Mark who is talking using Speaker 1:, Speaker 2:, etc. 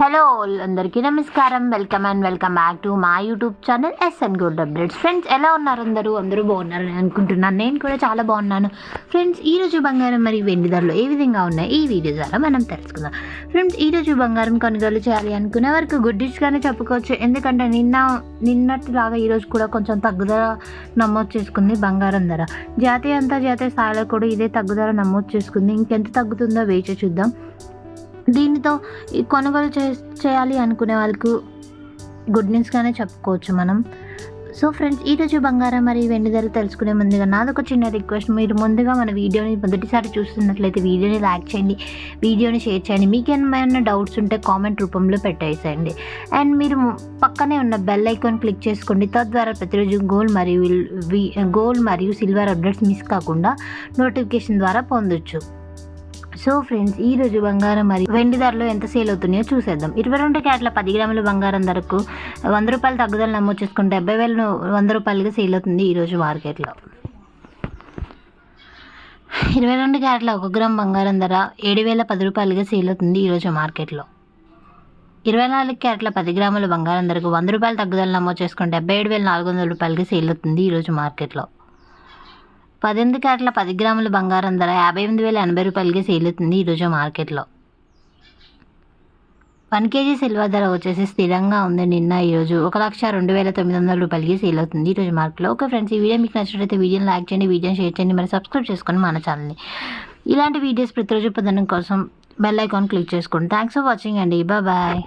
Speaker 1: Hello అందరికీ నమస్కారం. Welcome and welcome back to మా YouTube channel SN good updates friends ఎలా ఉన్నారు అందరూ? అందరూ బాగున్నారని అనుకుంటున్నాను. నేను కూడా చాలా బాగున్నాను. ఫ్రెండ్స్ ఈరోజు బంగారం మరియు వెండి ధరలు ఏ విధంగా ఉన్నాయి? ఈ వీడియో ద్వారా మనం తెలుసుకుందాం. ఫ్రెండ్స్ ఈరోజు బంగారం కొనుగోలు చేయాలి అనుకునే వరకు గుడ్ డిష్గానే చెప్పుకోవచ్చు. ఎందుకంటే నిన్న నిన్నటిలాగా ఈరోజు కూడా కొంచెం తగ్గుదల నమోదు చేసుకుంది బంగారం ధర. జాతీయ అంతర్జాతీయ స్థాయిలో కూడా ఇదే తగ్గుదల నమోదు చేసుకుంది. ఇంకెంత తగ్గుతుందో వేచి చూద్దాం. దీనితో ఈ కొనుగోలు చే చేయాలి అనుకునే వాళ్ళకు గుడ్ న్యూస్గానే చెప్పుకోవచ్చు మనం. సో ఫ్రెండ్స్ ఈరోజు బంగారం మరియు వెండి ధర తెలుసుకునే ముందుగా నాది ఒక చిన్న రిక్వెస్ట్. మీరు ముందుగా మన వీడియోని మొదటిసారి చూస్తున్నట్లయితే వీడియోని లైక్ చేయండి వీడియోని షేర్ చేయండి. మీకు ఏమైనా డౌట్స్ ఉంటే కామెంట్ రూపంలో పెట్టేసేయండి. అండ్ మీరు పక్కనే ఉన్న బెల్ ఐకాన్ క్లిక్ చేసుకోండి. తద్వారా ప్రతిరోజు గోల్డ్ మరియు గోల్డ్ మరియు సిల్వర్ అప్డేట్స్ మిస్ కాకుండా నోటిఫికేషన్ ద్వారా పొందొచ్చు. సో ఫ్రెండ్స్ ఈ రోజు బంగారం మరి వెండి ధరలు ఎంత సేల్ అవుతున్నాయో చూసేద్దాం. ఇరవై రెండు క్యారెట్ల పది గ్రాముల బంగారం ధరకు వంద రూపాయలు తగ్గుదల నమోదు చేసుకుంటే డెబ్బై వేలు వంద రూపాయలుగా సేల్ అవుతుంది ఈరోజు మార్కెట్లో ఇరవై రెండు క్యారెట్ల ఒక గ్రామ్ బంగారం ధర ఏడు వేల పది రూపాయలుగా సేల్ అవుతుంది ఈరోజు మార్కెట్లో ఇరవై నాలుగు క్యారెట్ల పది గ్రాముల బంగారం ధరకు వంద రూపాయలు తగ్గుదల నమోదు చేసుకుంటే డెబ్బై ఏడు వేల నాలుగు వందల రూపాయలకి సేల్ అవుతుంది ఈరోజు మార్కెట్లో పద్దెనిమిది క్యారెట్ల పది గ్రాముల బంగారం ధర యాభై ఎనిమిది వేల ఎనభై రూపాయలకి సేల్ అవుతుంది ఈరోజు మార్కెట్లో. వన్ కేజీ సిల్వర్ ధర వచ్చేసి స్థిరంగా ఉంది నిన్న ఈరోజు ఒక లక్ష రెండు వేల తొమ్మిది వందల రూపాయలకి సేల్ అవుతుంది ఈరోజు మార్కెట్లో. ఓకే ఫ్రెండ్స్ ఈ వీడియో మీకు నచ్చినట్లయితే వీడియోని లైక్ చేయండి వీడియోని షేర్ చేయండి మరి సబ్స్క్రైబ్ చేసుకొని మన ఛానల్ని. ఇలాంటి వీడియోస్ ప్రతిరోజు పొందడం కోసం బెల్ ఐకాన్ క్లిక్ చేసుకోండి థ్యాంక్స్ ఫర్ వాచింగ్ అండి. బాయ్.